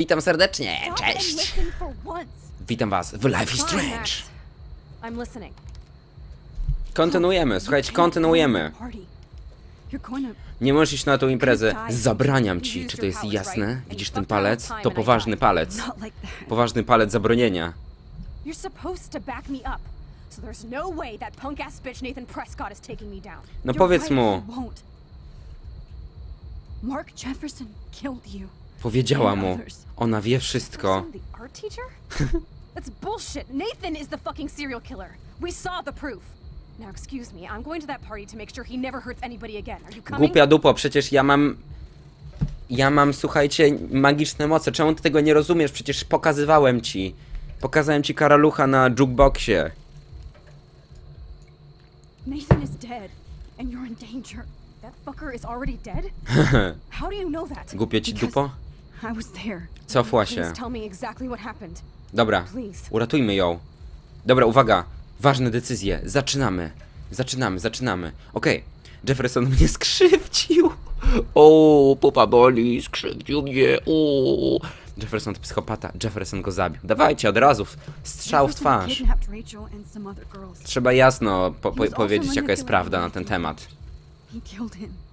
Witam serdecznie, cześć! Witam was w Life is Strange. Kontynuujemy, słuchajcie, kontynuujemy. Nie możesz iść na tą imprezę, zabraniam ci. Czy to jest jasne? Widzisz ten palec? To poważny palec. Poważny palec zabronienia. No. No powiedz mu. Mark Jefferson killed you. Powiedziała mu. Ona wie wszystko. That's bullshit. Nathan is the fucking serial killer. We saw the proof. Now excuse me, I'm going to that party to make sure he never hurts anybody again. Are you coming? Głupia dupo, przecież ja mam... Ja mam, słuchajcie, magiczne moce. Czemu ty tego nie rozumiesz? Przecież pokazywałem ci. Pokazałem ci karalucha na jukeboxie. Nathan is dead, and you're in danger. That fucker is already dead? How do you know that? Głupio ci Because dupo? There. Cofła się. Dobra, uratujmy ją. Dobra, uwaga. Ważne decyzje. Zaczynamy. Zaczynamy, zaczynamy. Okej. Jefferson mnie skrzywdził. O, pupa boli, skrzywdził mnie. O. Jefferson to psychopata. Jefferson go zabił. Dawajcie, od razu. Strzał w twarz. Trzeba jasno po po powiedzieć, jaka jest prawda na ten temat. He killed him.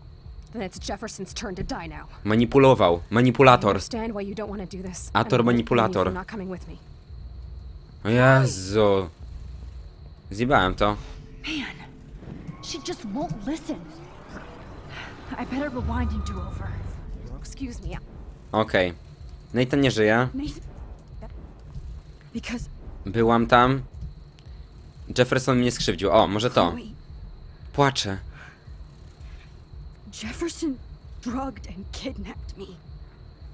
Then it's Jefferson's turn to die now. Manipulował. I Manipulator. understand why you don't want to do this. Ator and you manipulator. for not coming with me. O Jezu. Zjebałem to. Man, she just won't listen. I better rewind and do over. Excuse me, Okej. Nathan nie żyje. Nathan. Because Byłam tam. Jefferson mnie skrzywdził. O, może to. Chloe, Płaczę. Jefferson drugged and kidnapped me.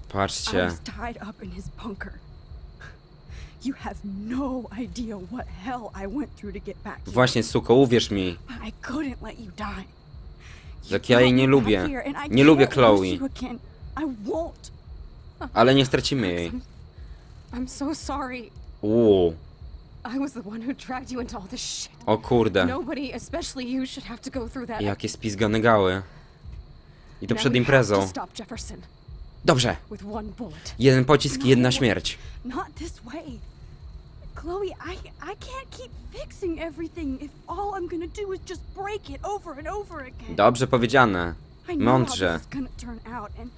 I Patrzcie. was tied up in his bunker. You have no idea what hell I went through to get back here. Właśnie, suko, uwierz mi. But I couldn't let you die. You Tak ja jej brought nie me lubię. back here and I Nie lubię can't Chloe. lose you again. I won't. Ale nie stracimy jej. I'm so sorry. Uuu. I was the one who dragged you into all this shit. O kurde. Nobody, especially you, should have to go through that. Jakie spizgane gały. I to przed imprezą. Dobrze. Jeden pocisk i jedna śmierć. Chloe, I I can't keep fixing everything if all I'm gonna do is just break it over and over again. Dobrze powiedziane. I know Mądrze. how this is gonna turn out, and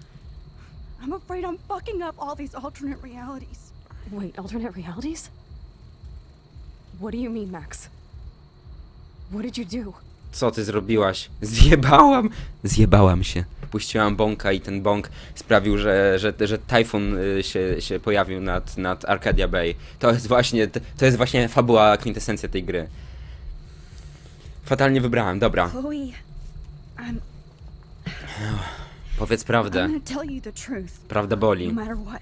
I'm afraid I'm fucking up all these alternate realities. Wait, alternate realities? What do you mean, Max? What did you do? Co ty zrobiłaś? Zjebałam. Zjebałam się. Puściłam bąka i ten bąk sprawił, że, że, że tajfun y, się, się pojawił nad, nad Arcadia Bay. To jest właśnie, to jest właśnie fabuła, kwintesencja tej gry. Fatalnie wybrałem, dobra. Chloe, I'm Powiedz I'm prawdę. gonna tell you the truth, Prawda no boli. matter what.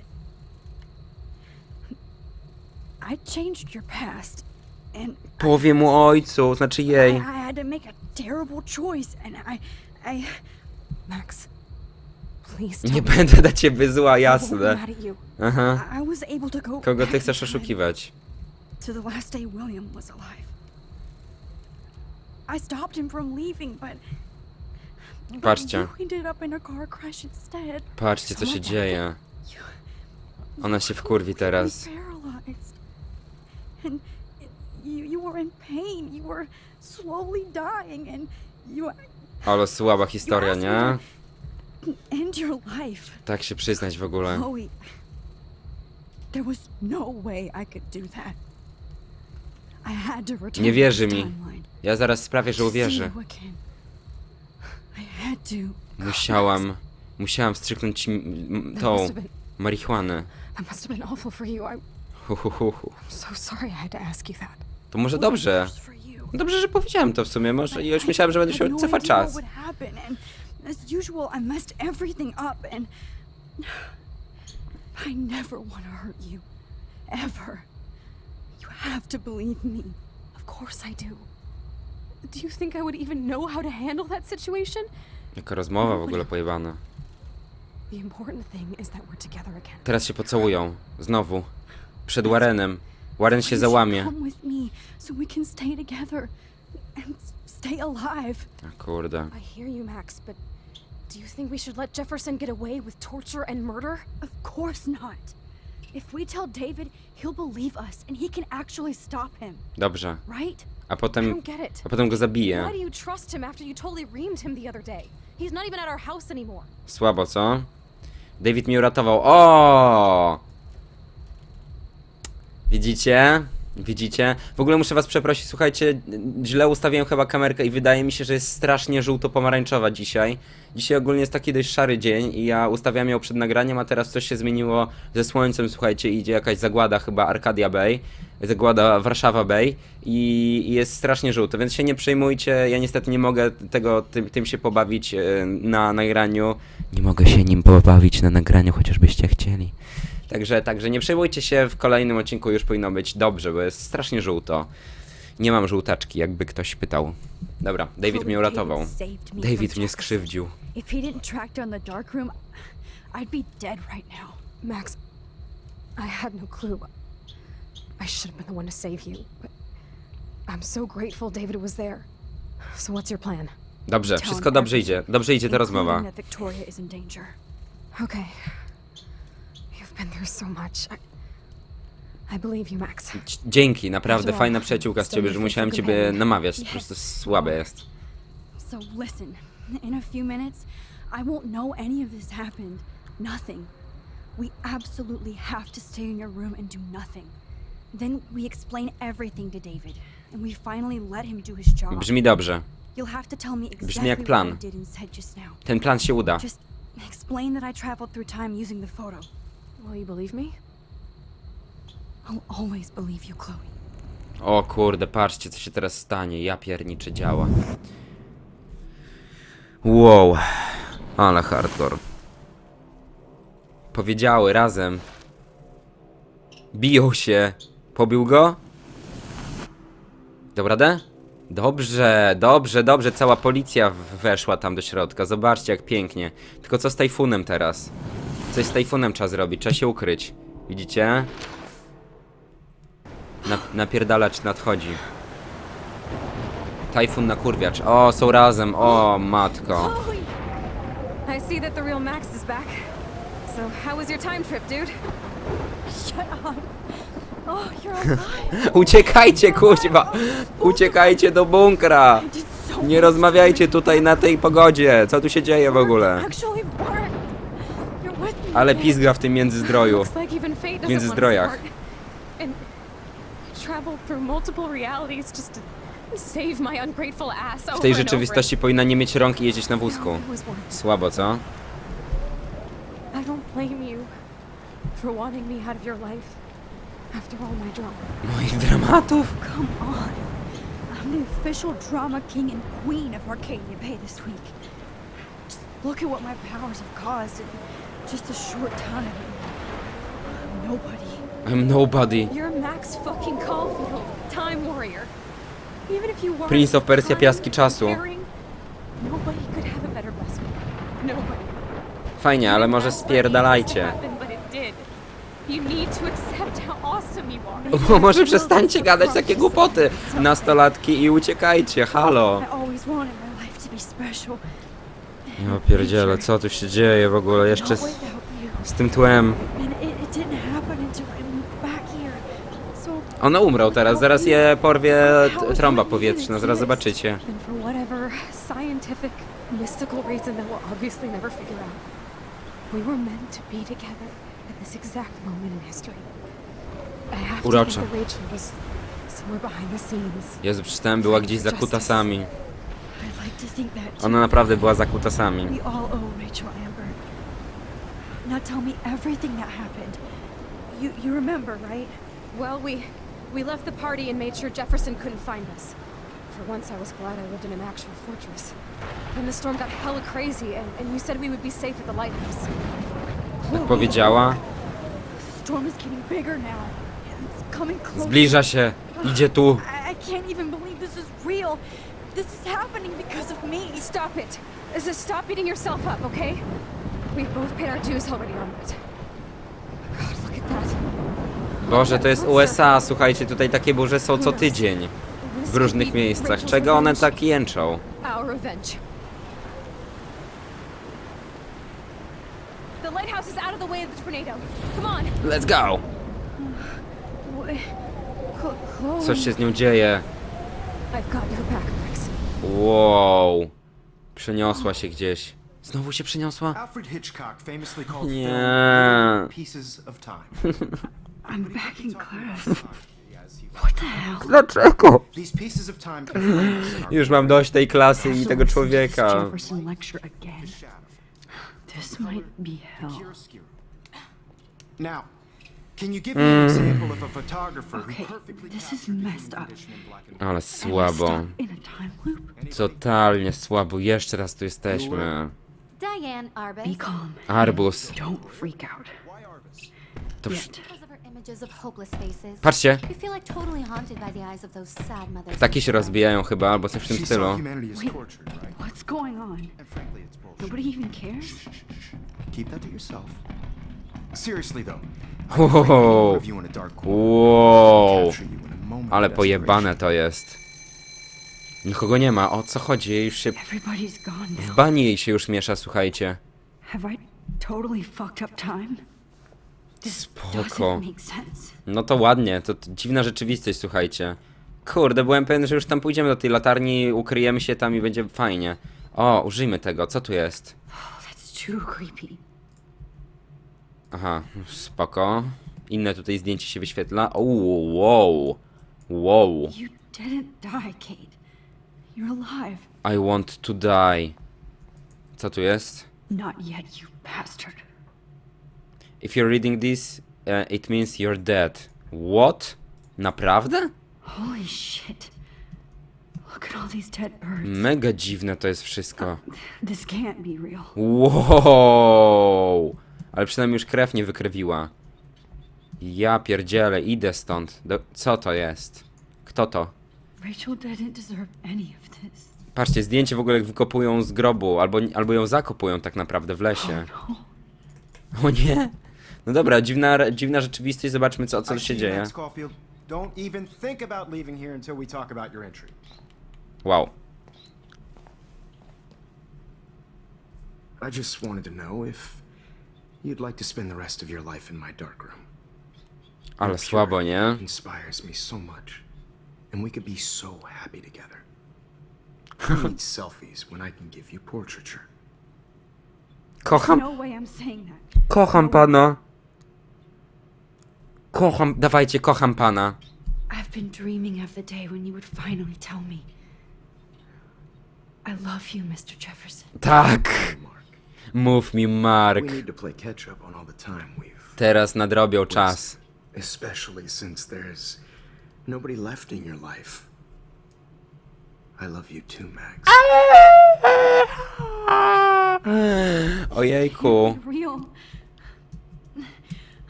I changed your past, Powie mu ojcu, znaczy jej. I had to make a terrible choice, and I, I. Max, please. Tell Nie będę na ciebie zła, jasne. mad at you. Aha. I, I was able to go. Kogo ty chcesz oszukiwać? To the last day William was alive. I stopped him from leaving, but. but Patrzcie. You ended up in a car crash instead. Patrzcie, co się dzieje. You, Ona się wkurwi teraz. Paralyzed. And were in pain. You were slowly dying, and you. Ale słaba historia, nie? End your life. Tak się przyznać w ogóle. Chloe, there was no way I could do that. I had to return Nie to wierzy this mi. timeline. Ja zaraz sprawię, że See uwierzy. you again. I had to. Musiałam, musiałam wstrzyknąć ci m- m- That tą must have been, marihuanę. that must have been awful for you. I'm Hu, hu, hu, hu. so sorry I had to ask you that. To może dobrze. Dobrze, że powiedziałem to w sumie. Może już myślałem, że będę się idea czas. As usual, I messed everything up, and I never want to hurt you, ever. You have to believe me. Of course I do. Do you think I would even know how to handle that situation? Jaka rozmowa w ogóle pojebana. The important thing is that we're together again. Teraz się pocałują. Znowu. Przed Warrenem. Warren się załamie. A kurde. I hear you, Max, but do you think we should let Jefferson get away with torture and murder? Of course not. If we tell David, he'll believe us and he can actually stop him, Dobrze. right? A potem, a potem go zabije. Why do you trust him after you totally reamed him the other day? He's not even at our house anymore. Słabo, co? David mnie uratował. O! Widzicie? Widzicie? W ogóle muszę was przeprosić, słuchajcie, źle ustawiłem chyba kamerkę i wydaje mi się, że jest strasznie żółto-pomarańczowa dzisiaj. Dzisiaj ogólnie jest taki dość szary dzień i ja ustawiam ją przed nagraniem, a teraz coś się zmieniło ze słońcem, słuchajcie, idzie jakaś zagłada chyba Arcadia Bay, zagłada Warszawa Bay i, jest strasznie żółto, więc się nie przejmujcie, ja niestety nie mogę tego, tym, tym się pobawić e, na nagraniu. Nie mogę się nim pobawić na nagraniu, chociażbyście chcieli. Także, także nie przejmujcie się, w kolejnym odcinku już powinno być dobrze, bo jest strasznie żółto. Nie mam żółtaczki, jakby ktoś pytał. Dobra, David mnie uratował. David mnie skrzywdził. If he didn't track down the dark room, I'd be dead right now. Max, I had no clue. I should have been the one to save you, but I'm so grateful David was there. So what's your plan? Dobrze, wszystko dobrze idzie. Dobrze idzie ta rozmowa. Okay. Been through so much. I, I believe you, Max. Dzięki, naprawdę fajna przyjaciółka z ciebie, że musiałem ciebie namawiać. Po prostu słabe jest. So listen, in a few minutes, I won't know any of this happened. Nothing. We absolutely have to stay in your room and do nothing. Then we explain everything to David, and we finally let him do his job. Brzmi dobrze. You'll have to tell me Brzmi exactly jak what plan. Did and said just now. Ten plan się uda. Just explain that I traveled through time using the photo. Will you believe me? I'll always believe you, Chloe. O kurde, patrzcie co się teraz stanie. Ja pierniczy działa. Wow. Ale hardcore. Powiedziały razem. Biją się. Pobił go? Dał radę? Dobrze, dobrze, dobrze. Cała policja weszła tam do środka. Zobaczcie jak pięknie. Tylko co z tajfunem teraz? Coś z tajfunem trzeba zrobić. Trzeba się ukryć. Widzicie? Na, napierdalacz nadchodzi. Tajfun na kurwiacz. O, są razem. O, matko. I see that the real Max is back. So, how was your time trip, dude? Shut up. Oh, you're alive. Uciekajcie, kuźwa! Uciekajcie do bunkra! Nie rozmawiajcie tutaj na tej pogodzie. Co tu się dzieje w ogóle? Actually work. You're with me. Ale pizga w tym międzyzdroju. Looks like even fate doesn't Między want us zdrojach. apart. And I traveled through multiple realities just to save my ungrateful ass W tej and rzeczywistości powinna nie mieć rąk i jeździć na wózku. Słabo, co? Moich dramatów? Come on. I'm the official drama king and queen of Arcadia Bay this week. Just look at what my powers have caused in just a short time. Nobody. I'm nobody. You're Max fucking Caulfield, Time Warrior. Even if you weren't Prince of Persia, Piaski Czasu. Nobody could have a better friend. Nobody. Fajnie, ale może spierdalajcie. Bo może przestańcie gadać takie głupoty. Nastolatki i uciekajcie, halo. Ja pierdzielę, co tu się dzieje w ogóle? Jeszcze z, z tym tłem. Ona umrą teraz, zaraz je porwie t- trąba powietrzna, zaraz zobaczycie. Urocze. Jezu, tam była gdzieś za kutasami. Ona naprawdę była za kutasami. Now tell me everything that happened. You you remember, right? Well, we we left the party and made sure Jefferson couldn't find us. For once, I was glad I lived in an actual fortress. Then the storm got hella crazy, and, and you said we would be safe at the lighthouse. Tak powiedziała. The storm is getting bigger now. It's coming closer. Zbliża się, idzie tu. I, I can't even believe this is real. This is happening because of me. Stop it! Just stop beating yourself up, okay? We've both paid our dues already on it. God, look at that. Boże, to jest USA, słuchajcie, tutaj takie burze są co tydzień. W różnych miejscach. Czego one tak jęczą? Our revenge. The lighthouse is us out of the way of the tornado. Come on. Let's go! Coś się z nią dzieje. I've got your back. Wow. Przeniosła się gdzieś. Znowu się przeniosła? Alfred Hitchcock famously called pieces of time. I'm back in class. What the hell? Dlaczego? These pieces of time can frame us in our Już mam dość tej klasy i tego człowieka. Jefferson lecture again. shadow. This might be hell. Chiaroscuro. Now, can you give me an example of a photographer Okay, who perfectly this is captured the messed up. condition in black and Ale słabo. stop in a time loop? Totalnie słabo. Jeszcze raz tu jesteśmy. Diane Arbus. Be calm. Arbus. Don't freak out. Why Arvis? To wsz- Yet. Because of her images of hopeless faces. Patrzcie, You feel like totally haunted by the eyes of those sad mothers. takie się rozbijają chyba, albo coś w tym She stylu. humanity as Wait. tortured, right? What's going on? And frankly, it's bullshit. Nobody even cares? Keep that to yourself. Seriously though, Wow. Ale pojebane to jest. Nikogo nie ma. O co chodzi? Jej Już się... W bani jej się już miesza, słuchajcie. Spoko. No to ładnie, to, to dziwna rzeczywistość, słuchajcie. Kurde, byłem pewien, że już tam pójdziemy do tej latarni, ukryjemy się tam i będzie fajnie. O, użyjmy tego, co tu jest? Oh, that's too creepy. Aha, spoko. Inne tutaj zdjęcie się wyświetla. O, wow. Wow. You didn't die, Kate. You're alive. I want to die. Co tu jest? Not yet, you bastard. If you're reading this, uh, it means you're dead. What? Naprawdę? Holy shit. Look at all these dead birds. Mega dziwne to jest wszystko. This can't be real. Wow! Ale przynajmniej już krew nie wykrwiła. Ja pierdzielę, idę stąd. Do... Co to jest? Kto to? Rachel didn't deserve any of this. Patrzcie, zdjęcie w ogóle jak wykopują z grobu, albo, albo ją zakopują tak naprawdę w lesie. No. O nie! No dobra, dziwna, dziwna rzeczywistość, zobaczmy co, co się dzieje. Max Caulfield. Don't even think about leaving here until we talk about your entry. Wow. I just wanted to know if you'd like to spend the rest of your life in my dark room. Ale Your słabo, purity nie? Inspires me so much, and we could be so happy together. Who needs selfies when I can give you portraiture? Kocham, No way I'm saying that. kocham pana. Kocham, dawajcie, kocham pana. I've been dreaming of the day when you would finally tell me. I love you, Mr. Jefferson. Tak! Mark, Mów mi, Mark. we need to play catch up on all the time we've Teraz nadrobią czas. especially since there's nobody left in your life. I love you too, Max. Ojejku. Real.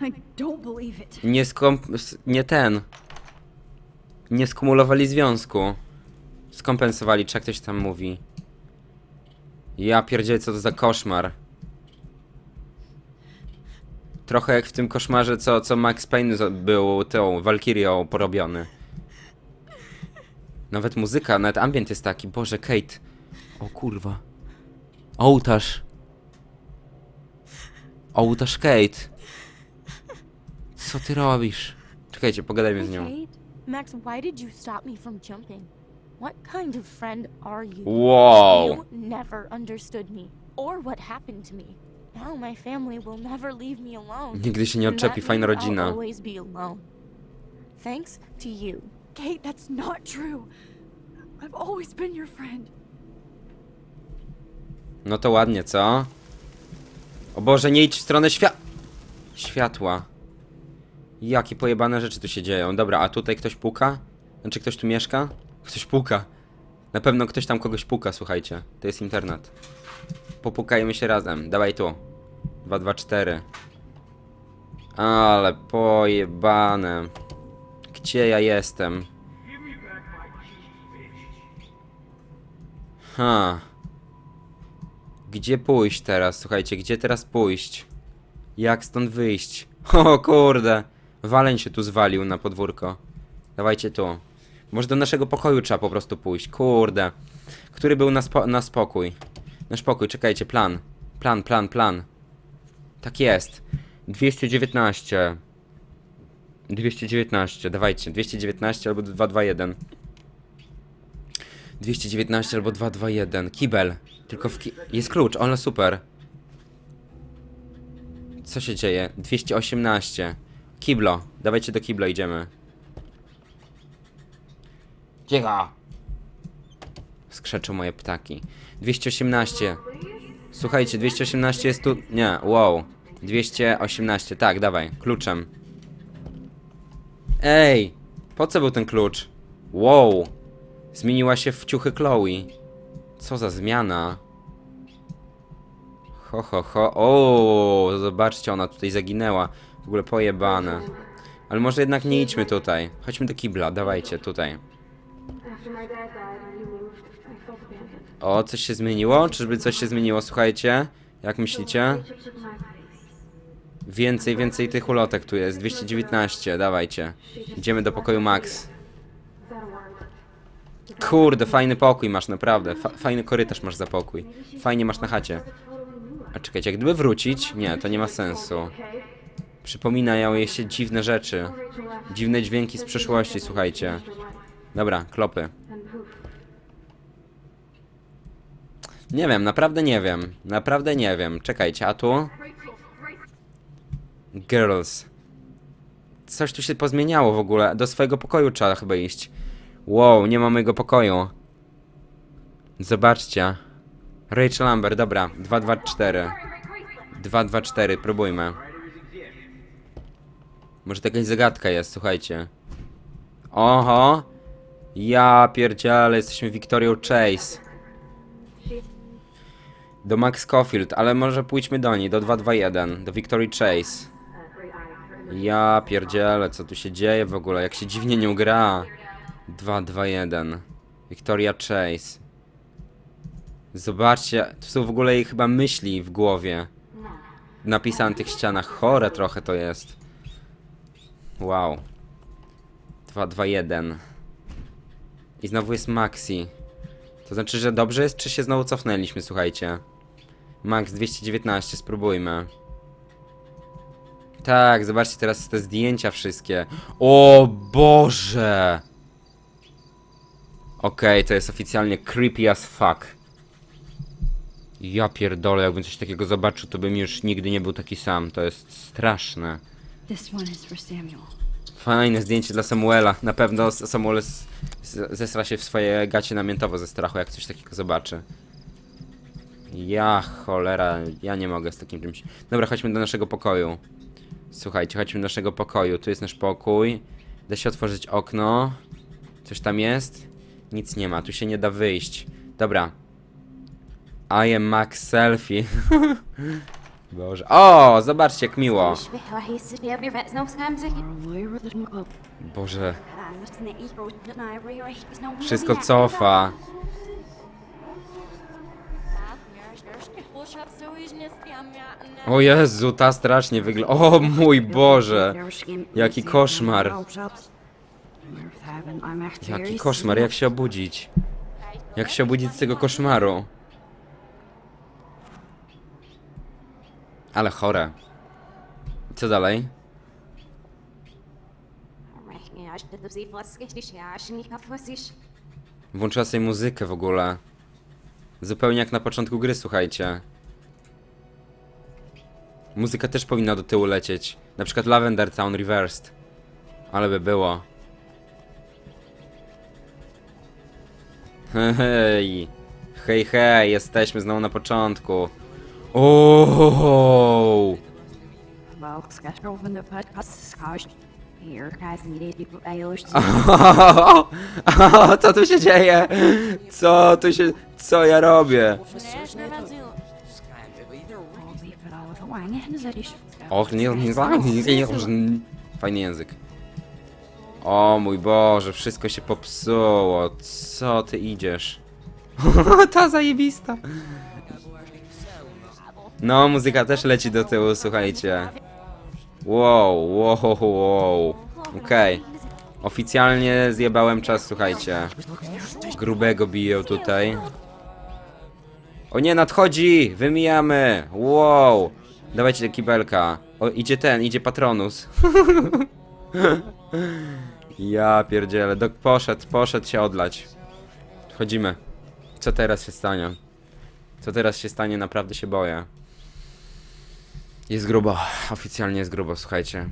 I don't believe it. Nie skomp... s- nie ten. Nie skumulowali związku. Skompensowali, czy jak ktoś tam mówi. Ja pierdzielę, co to za koszmar. Trochę jak w tym koszmarze, co, co Max Payne był tą Valkyrią porobiony. Nawet muzyka, nawet ambient jest taki. Boże, Kate. O kurwa. Ołtarz. Ołtarz Kate. Co ty robisz? Czekajcie, pogadajmy z nią. Max, why did you stop me from jumping? What kind of friend are you? Wow. You never understood me or what happened to me. Now my family will never leave me alone. Nigdy się nie odczepi, fajna I'll rodzina. always be alone. Thanks to you. Kate, that's not true. I've always been your friend. No to ładnie, co? O Boże, nie idź w stronę świat... Światła. Jakie pojebane rzeczy tu się dzieją. Dobra, a tutaj ktoś puka? Znaczy ktoś tu mieszka? Ktoś puka. Na pewno ktoś tam kogoś puka, słuchajcie. To jest internet. Popukajmy się razem. Dawaj tu. 2, 2, 4. Ale pojebane. Gdzie ja jestem? Ha. Gdzie pójść teraz? Słuchajcie, gdzie teraz pójść? Jak stąd wyjść? O kurde! Waleń się tu zwalił na podwórko. Dawajcie tu. Może do naszego pokoju trzeba po prostu pójść. Kurde. Który był na, spo na spokój? Na spokój, czekajcie, plan. Plan, plan, plan. Tak jest. 219. 219, dawajcie. 219 albo 221. 219 albo 221. Kibel. Tylko w ki Jest klucz, ale super. Co się dzieje? 218. Kiblo. Dawajcie do kibla, idziemy. Cicho. Skrzeczą moje ptaki. 218. Słuchajcie, 218 jest tu... Nie, wow. 218, tak, dawaj, kluczem. Ej, po co był ten klucz? Wow. Zmieniła się w ciuchy Chloe. Co za zmiana. Ho, ho, ho. O, zobaczcie, ona tutaj zaginęła. W ogóle pojebane. Ale może jednak nie idźmy tutaj. Chodźmy do kibla, dawajcie, tutaj. O, coś się zmieniło? Czyżby coś się zmieniło? Słuchajcie, jak myślicie? Więcej, więcej tych ulotek tu jest. 219, dawajcie. Idziemy do pokoju Max. Kurde, fajny pokój masz, naprawdę. Fa fajny korytarz masz za pokój. Fajnie masz na chacie. A czekajcie, jak gdyby wrócić? Nie, to nie ma sensu. Przypominają jej się dziwne rzeczy. Dziwne dźwięki z przeszłości, słuchajcie. Dobra, klopy. Nie wiem, naprawdę nie wiem. Naprawdę nie wiem. Czekajcie, a tu? Girls. Coś tu się pozmieniało w ogóle. Do swojego pokoju trzeba chyba iść. Wow, nie ma mojego pokoju. Zobaczcie. Rachel Amber, dobra. 224. 224, próbujmy. Może to jakaś zagadka jest, słuchajcie. Oho. Ja pierdziale, jesteśmy Victorią Chase. Do Max Scofield, ale może pójdźmy do niej, do 221, do Victory Chase. Ja pierdzielę, co tu się dzieje w ogóle, jak się dziwnie nią gra. 221. Victoria Chase. Zobaczcie, tu są w ogóle jej chyba myśli w głowie. Napisane na tych ścianach, chore trochę to jest. Wow. 221. I znowu jest Maxi. To znaczy, że dobrze jest, czy się znowu cofnęliśmy, słuchajcie. Max 219, spróbujmy. Tak, zobaczcie teraz te zdjęcia wszystkie. O Boże! Okej, to jest oficjalnie creepy as fuck. Ja pierdolę, jakbym coś takiego zobaczył, to bym już nigdy nie był taki sam. To jest straszne. This one is for Samuel. Fajne zdjęcie dla Samuela. Na pewno Samuel s- s- zesra się w swoje gacie namiętowo ze strachu, jak coś takiego zobaczy. Ja cholera, ja nie mogę z takim czymś. Dobra, chodźmy do naszego pokoju. Słuchajcie, chodźmy do naszego pokoju. Tu jest nasz pokój. Da się otworzyć okno. Coś tam jest? Nic nie ma, tu się nie da wyjść. Dobra. I am Max Selfie. Boże. O, zobaczcie, jak miło. Boże. Wszystko cofa. O Jezu, ta strasznie wygląda. O mój Boże. Jaki koszmar. Jaki koszmar, jak się obudzić? Jak się obudzić z tego koszmaru? Ale chore. Co dalej? Włączyła sobie muzykę w ogóle. Zupełnie jak na początku gry, słuchajcie. Muzyka też powinna do tyłu lecieć. Na przykład Lavender Town Reversed. Ale by było. Hej, hej, hej, jesteśmy znowu na początku. Well, the podcast. Here, needed Irish. Co tu się dzieje? Co tu się... Co ja robię? Och, nie, nie, nie, nie, nie, Fajny język. O mój Boże, wszystko się popsuło. Co ty idziesz? Ta zajebista. No, muzyka też leci do tyłu, słuchajcie. Wow, wow, wow. Okej. Oficjalnie zjebałem czas, słuchajcie. Grubego biją tutaj. O nie, nadchodzi! Wymijamy! Wow! Dawajcie kibelka. O, idzie ten, idzie Patronus. ja pierdzielę. Dok poszedł, poszedł się odlać. Wchodzimy. Co teraz się stanie? Co teraz się stanie? Naprawdę się boję. Jest grubo. Oficjalnie jest grubo, słuchajcie.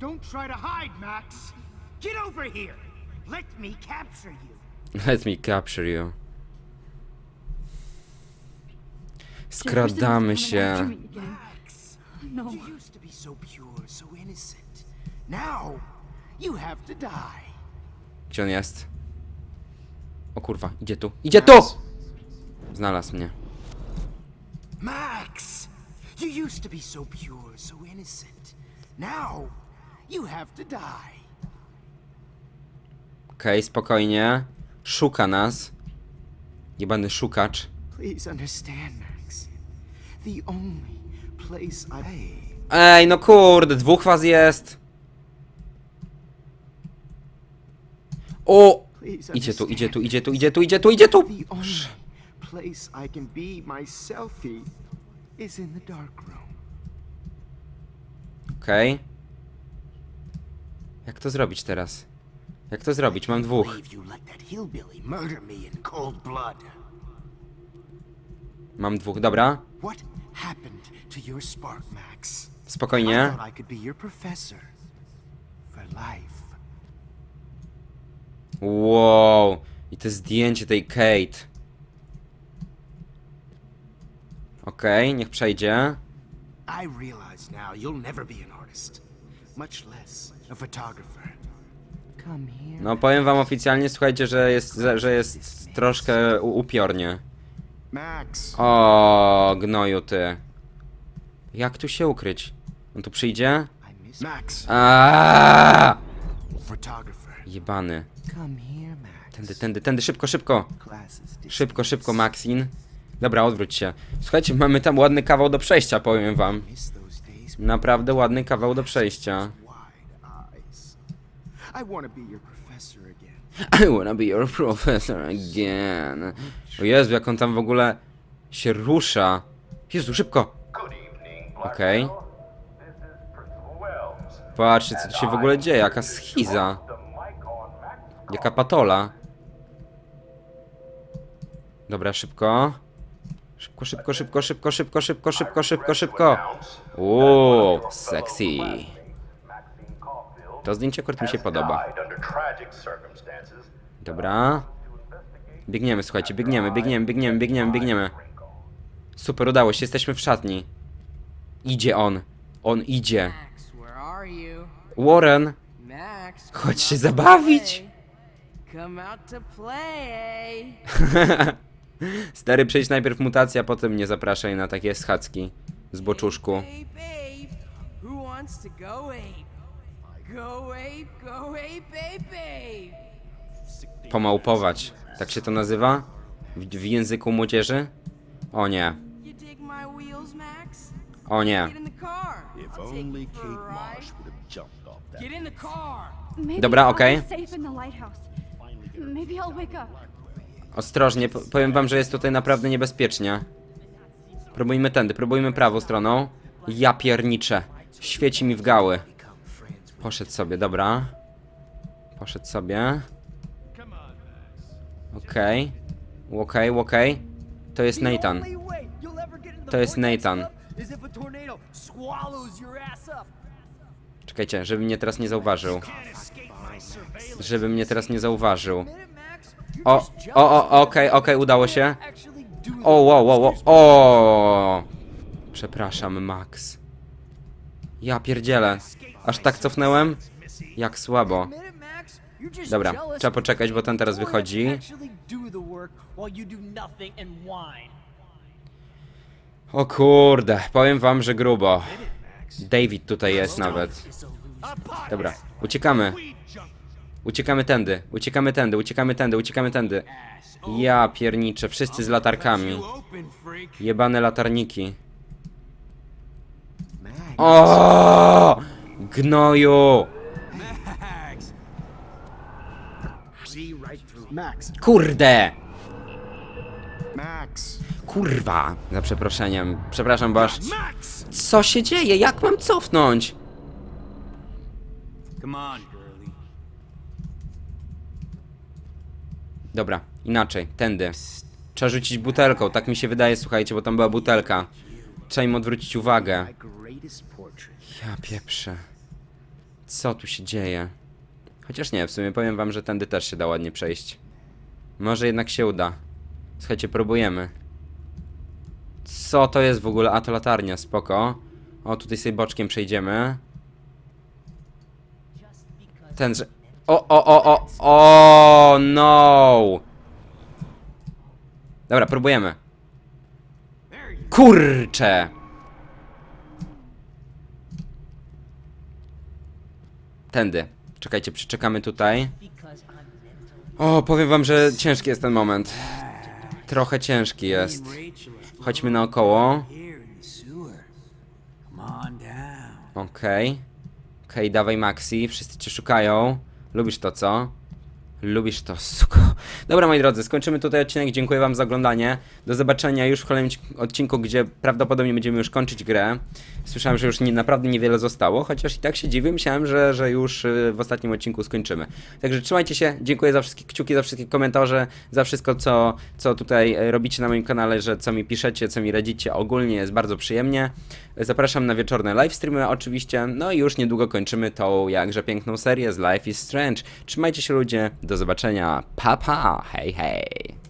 Don't try to hide, Max. Get over here. Let me capture you. Let me capture you. Skradamy się. Max, you used to be so pure, so innocent. Now, you have to die. Gdzie on jest? O kurwa, idzie tu. Idzie tu! Znalazł mnie. Max, you used to be so pure, so innocent. Now, you have to die. Okej, spokojnie. Szuka nas. Jebany szukacz. Please understand, Max. The only place I. Ej, no kurde, dwóch was jest. O! Please Idzie tu, idzie tu, idzie tu, idzie tu, idzie tu, idzie tu! The only place I can be my selfie is in the dark room. Okej. Jak to zrobić teraz? Jak to zrobić? Mam dwóch. Believe you let that hillbilly murder me in cold blood. Mam dwóch, dobra. What happened to your spark, Max? I Spokojnie. thought I could be your professor for life. Wow. I to zdjęcie tej Kate. Okej, niech przejdzie. I realize now you'll never be an artist, much less a photographer. Come here. No powiem wam oficjalnie, słuchajcie, że jest, że jest troszkę u- upiornie. Max. O, gnoju ty. Jak tu się ukryć? On tu przyjdzie? I miss Max. Aaaa! Photographer. Jebany. Come here, Max. Tędy, tędy, tędy, szybko, szybko. Classes Szybko, szybko, Maxin. Dobra, odwróć się. Słuchajcie, mamy tam ładny kawał do przejścia, powiem wam. Naprawdę ładny kawał do przejścia. I want to be your professor again. I wanna be your professor again. O Jezu, jak on tam w ogóle się rusza. Jezu, szybko. Okej. Patrzcie, co tu się w ogóle dzieje, jaka schiza. Jaka patola. Dobra, szybko. Szybko, szybko, szybko, szybko, szybko, szybko, szybko, szybko, szybko. Uuu, sexy. To zdjęcie akurat mi się podoba. Dobra. Biegniemy, słuchajcie, biegniemy, biegniemy, biegniemy, biegniemy, biegniemy. Super, udało się, jesteśmy w szatni. Idzie on. On idzie. Warren, chodź się zabawić. Come out to play. Stary, przejdź najpierw mutacja, potem mnie zapraszaj na takie schadzki. boczuszku. Pomałpować. Tak się to nazywa? W, w języku młodzieży? O nie. O nie. Dobra, okej. Okay. Ostrożnie, po- powiem wam, że jest tutaj naprawdę niebezpiecznie. Próbujmy tędy, próbujmy prawą stroną. Ja pierniczę. Świeci mi w gały. Poszedł sobie, dobra. Poszedł sobie. Okej. Okej, okej. To jest Nathan. To jest Nathan. Czekajcie, żeby mnie teraz nie zauważył. Żeby mnie teraz nie zauważył. O, o, o, okej, okej, udało się. O, wow, wow, wow, o. Przepraszam, Max. Ja pierdzielę. Aż tak cofnąłem? Jak słabo. Dobra, trzeba poczekać, bo ten teraz wychodzi. O kurde, powiem wam, że grubo. David tutaj jest nawet. Dobra, uciekamy. Uciekamy tędy, uciekamy tędy, uciekamy tędy, uciekamy tędy. Ja pierniczę, wszyscy z latarkami. Jebane latarniki. O! Gnoju! Kurde! Kurwa, za przeproszeniem. Przepraszam, bo aż... Co się dzieje? Jak mam cofnąć? Come on, girlie. Dobra, inaczej, tędy. Trzeba rzucić butelką, tak mi się wydaje, słuchajcie, bo tam była butelka. Trzeba im odwrócić uwagę. Ja pieprzę. Co tu się dzieje? Chociaż nie, w sumie powiem wam, że tędy też się da ładnie przejść. Może jednak się uda. Słuchajcie, próbujemy. Co to jest w ogóle? A, to latarnia, spoko. O, tutaj sobie boczkiem przejdziemy. Ten, że... O, o, o, o, o, no! Dobra, próbujemy. Kurcze! Tędy. Czekajcie, przeczekamy tutaj. O, powiem wam, że ciężki jest ten moment. Trochę ciężki jest. Chodźmy naokoło. On down. Okej. Okej, dawaj Maxi, wszyscy cię szukają. Lubisz to, co? Lubisz to, suko. Dobra, moi drodzy, skończymy tutaj odcinek. Dziękuję wam za oglądanie. Do zobaczenia już w kolejnym ci- odcinku, gdzie prawdopodobnie będziemy już kończyć grę. Słyszałem, że już nie, naprawdę niewiele zostało, chociaż i tak się dziwię. Myślałem, że, że już y, w ostatnim odcinku skończymy. Także trzymajcie się. Dziękuję za wszystkie kciuki, za wszystkie komentarze, za wszystko, co, co tutaj e, robicie na moim kanale, że co mi piszecie, co mi radzicie. Ogólnie jest bardzo przyjemnie. Zapraszam na wieczorne livestreamy oczywiście. No i już niedługo kończymy tą jakże piękną serię z Life is Strange. Trzymajcie się ludzie, do zobaczenia. Pa pa, hej hej.